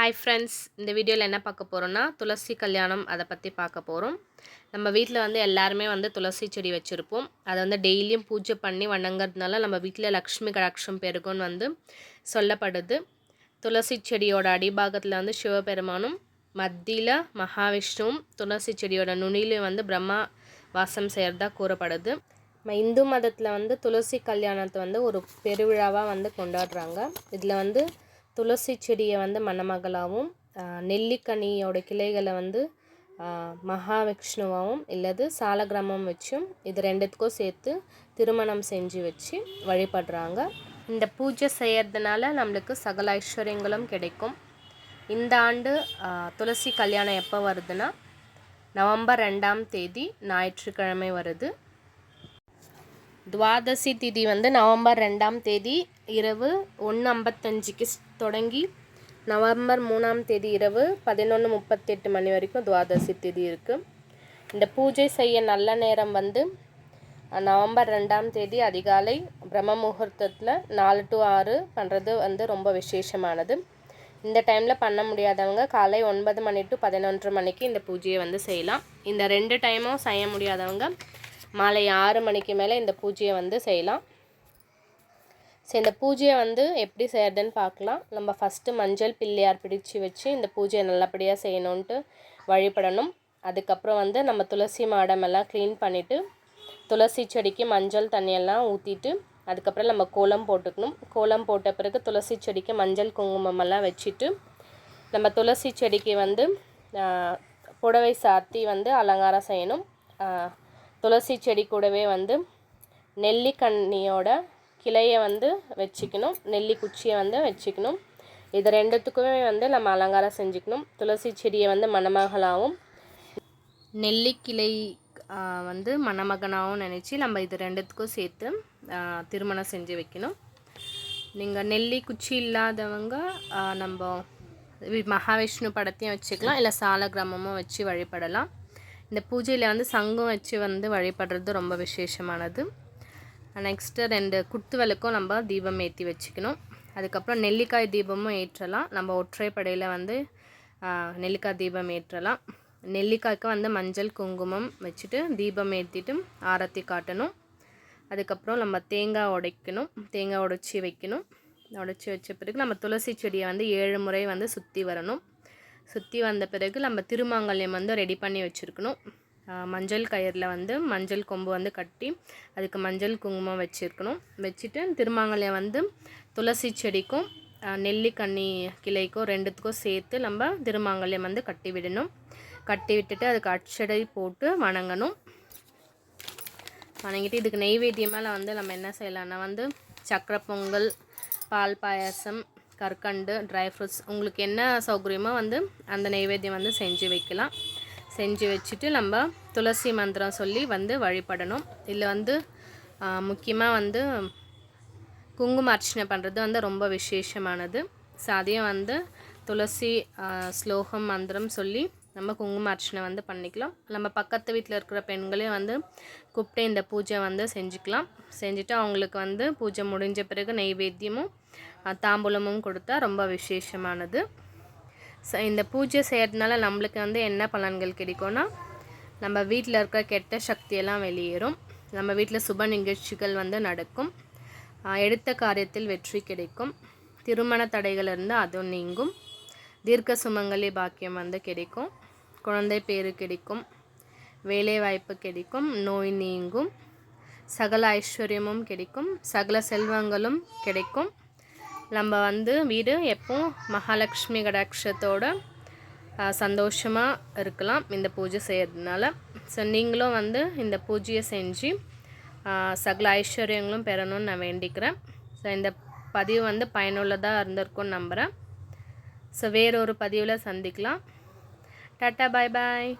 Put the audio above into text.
Hi friends இந்த வீடியோவில் என்ன பார்க்க போகிறோன்னா துளசி கல்யாணம் அதை பற்றி பார்க்க போகிறோம் நம்ம வீட்டில் வந்து எல்லாருமே வந்து துளசி செடி வச்சுருப்போம். அதை வந்து டெய்லியும் பூஜை பண்ணி வணங்குறதுனால நம்ம வீட்டில் லக்ஷ்மி கடாட்சம் பெருகும்னு வந்து சொல்லப்படுது. துளசி செடியோட அடிபாகத்தில் வந்து சிவபெருமானும் மத்தியில் மகாவிஷ்ணுவும் துளசி செடியோட நுனிலையும் வந்து பிரம்மா வாசம் செய்கிறதா கூறப்படுது. நம்ம இந்து மதத்தில் வந்து துளசி கல்யாணத்தை வந்து ஒரு பெருவிழாவாக வந்து கொண்டாடுறாங்க. இதில் வந்து துளசி செடியை வந்து மணமகளாகவும் நெல்லிக்கனியோட கிளைகளை வந்து மகாவிஷ்ணுவாகவும் இல்லது சாலகிராமம் வச்சும் இது ரெண்டுத்துக்கும் சேர்த்து திருமணம் செஞ்சு வச்சு வழிபடுறாங்க. இந்த பூஜை செய்கிறதுனால நம்மளுக்கு சகல ஐஸ்வர்யங்களும் கிடைக்கும். இந்த ஆண்டு துளசி கல்யாணம் எப்போ வருதுன்னா நவம்பர் ரெண்டாம் தேதி ஞாயிற்றுக்கிழமை வருது. துவாதசி திதி வந்து நவம்பர் ரெண்டாம் தேதி இரவு ஒன்று ஐம்பத்தஞ்சுக்கு தொடங்கி நவம்பர் மூணாம் தேதி இரவு பதினொன்று முப்பத்தெட்டு மணி வரைக்கும் துவாதசி திதி இருக்குது இந்த பூஜை செய்ய நல்ல நேரம் வந்து நவம்பர் ரெண்டாம் தேதி அதிகாலை பிரம்ம முகூர்த்தத்தில் நாலு டு ஆறு பண்ணுறது வந்து ரொம்ப விசேஷமானது. இந்த டைமில் பண்ண முடியாதவங்க காலை ஒன்பது மணி டு பதினொன்று மணிக்கு இந்த பூஜையை வந்து செய்யலாம். இந்த ரெண்டு டைமும் செய்ய முடியாதவங்க மாலை ஆறு மணிக்கு மேலே இந்த பூஜையை வந்து செய்யலாம். ஸோ இந்த பூஜையை வந்து எப்படி செய்யறதுன்னு பார்க்கலாம். நம்ம ஃபஸ்ட்டு மஞ்சள் பிள்ளையார் பிடிச்சு வச்சு இந்த பூஜையை நல்லபடியாக செய்யணுன்ட்டு வழிபடணும். அதுக்கப்புறம் வந்து நம்ம துளசி மாடமெல்லாம் க்ளீன் பண்ணிவிட்டு துளசி செடிக்கு மஞ்சள் தண்ணியெல்லாம் ஊற்றிட்டு அதுக்கப்புறம் நம்ம கோலம் போட்டுக்கணும். கோலம் போட்ட பிறகு துளசி செடிக்கு மஞ்சள் குங்குமமெல்லாம் வச்சுட்டு நம்ம துளசி செடிக்கு வந்து புடவை சாத்தி வந்து அலங்காரம் செய்யணும். துளசி செடி கூடவே வந்து நெல்லிக்கண்ணியோட கிளையை வந்து வச்சுக்கணும் நெல்லி குச்சியை வந்து வச்சுக்கணும். இது ரெண்டுத்துக்குமே வந்து நம்ம அலங்காரம் செஞ்சுக்கணும். துளசி செடியை வந்து மணமகளாகவும் நெல்லிக்கிளை வந்து மணமகனாகவும் நினச்சி நம்ம இது ரெண்டுத்துக்கும் சேர்த்து திருமணம் செஞ்சு வைக்கணும். நீங்கள் நெல்லி குச்சி இல்லாதவங்க நம்ம மகாவிஷ்ணு படத்தையும் வச்சுக்கலாம். இல்லை சால கிராமமும் வச்சு வழிபடலாம். இந்த பூஜையில் வந்து சங்கம் வச்சு வந்து வழிபடுறது ரொம்ப விசேஷமானது. நெக்ஸ்ட்டு ரெண்டு குத்துவலுக்கும் நம்ம தீபம் ஏற்றி வச்சுக்கணும். அதுக்கப்புறம் நெல்லிக்காய் தீபமும் ஏற்றலாம். நம்ம ஒற்றைப்படையில் வந்து நெல்லிக்காய் தீபம் ஏற்றலாம். நெல்லிக்காய்க்கு வந்து மஞ்சள் குங்குமம் வச்சுட்டு தீபம் ஏற்றிட்டு ஆரத்தி காட்டணும். அதுக்கப்புறம் நம்ம தேங்காய் உடைக்கணும். தேங்காய் உடைச்சி வைக்கணும். உடைச்சி வச்ச பிறகு நம்ம துளசி செடியை வந்து ஏழு முறை வந்து சுற்றி வரணும். சுற்றி வந்த பிறகு நம்ம திருமாங்கல்யம் வந்து ரெடி பண்ணி வச்சுருக்கணும். மஞ்சள் கயிறில் வந்து மஞ்சள் கொம்பு வந்து கட்டி அதுக்கு மஞ்சள் குங்குமம் வச்சுருக்கணும். வச்சுட்டு திருமாங்கல்யம் வந்து துளசி செடிக்கும் நெல்லிக்கண்ணி கிளைக்கும் ரெண்டுத்துக்கும் சேர்த்து நம்ம திருமாங்கல்யம் வந்து கட்டி விடணும். கட்டி விட்டுட்டு அதுக்கு அச்சடை போட்டு வணங்கணும். வணங்கிட்டு இதுக்கு நெய்வேத்தியமாக வந்து நம்ம என்ன செய்யலாம்னா வந்து சக்கரை பொங்கல் பால் பாயாசம் கற்கண்டு ட்ரை ஃப்ரூட்ஸ் உங்களுக்கு என்ன சௌகரியமோ வந்து அந்த நெய்வேத்தியம் வந்து செஞ்சு வைக்கலாம். செஞ்சு வச்சுட்டு நம்ம துளசி மந்திரம் சொல்லி வந்து வழிபடணும். இதில் வந்து முக்கியமாக வந்து குங்கும அர்ச்சனை பண்ணுறது வந்து ரொம்ப விசேஷமானது. ஸோ அதையும் வந்து துளசி ஸ்லோகம் மந்திரம் சொல்லி நம்ம குங்கும அர்ச்சனை வந்து பண்ணிக்கலாம். நம்ம பக்கத்து வீட்டில் இருக்கிற பெண்களையும் வந்து கூப்பிட்டு இந்த பூஜை வந்து செஞ்சுக்கலாம். செஞ்சுட்டு அவங்களுக்கு வந்து பூஜை முடிஞ்ச பிறகு நெய்வேத்தியமும் தாம்பூலமும் கொடுத்தா ரொம்ப விசேஷமானது. இந்த பூஜை செய்கிறதுனால நம்மளுக்கு வந்து என்ன பலன்கள் கிடைக்கும்னா நம்ம வீட்டில் இருக்க கெட்ட சக்தியெல்லாம் வெளியேறும். நம்ம வீட்டில் சுப நிகழ்ச்சிகள் வந்து நடக்கும். எடுத்த காரியத்தில் வெற்றி கிடைக்கும். திருமண தடைகளிலிருந்து அதுவும் நீங்கும். தீர்க்க சுமங்கலி பாக்கியம் வந்து கிடைக்கும். குழந்தை பேரு கிடைக்கும். வேலை வாய்ப்பு கிடைக்கும். நோய் நீங்கும். சகல ஐஸ்வர்யமும் கிடைக்கும். சகல செல்வங்களும் கிடைக்கும். நம்ம வந்து வீடு எப்போவும் மகாலட்சுமி கடாட்சத்தோடு சந்தோஷமாக இருக்கலாம் இந்த பூஜை செய்கிறதுனால ஸோ நீங்களும் வந்து இந்த பூஜையை செஞ்சு சகல ஐஸ்வர்யங்களும் பெறணும்னு நான் வேண்டிக்கிறேன். ஸோ இந்த பதிவு வந்து பயனுள்ளதாக இருந்திருக்கும்னு நம்புகிறேன் ஸோ வேறொரு பதிவில் சந்திக்கலாம். Tata bye bye.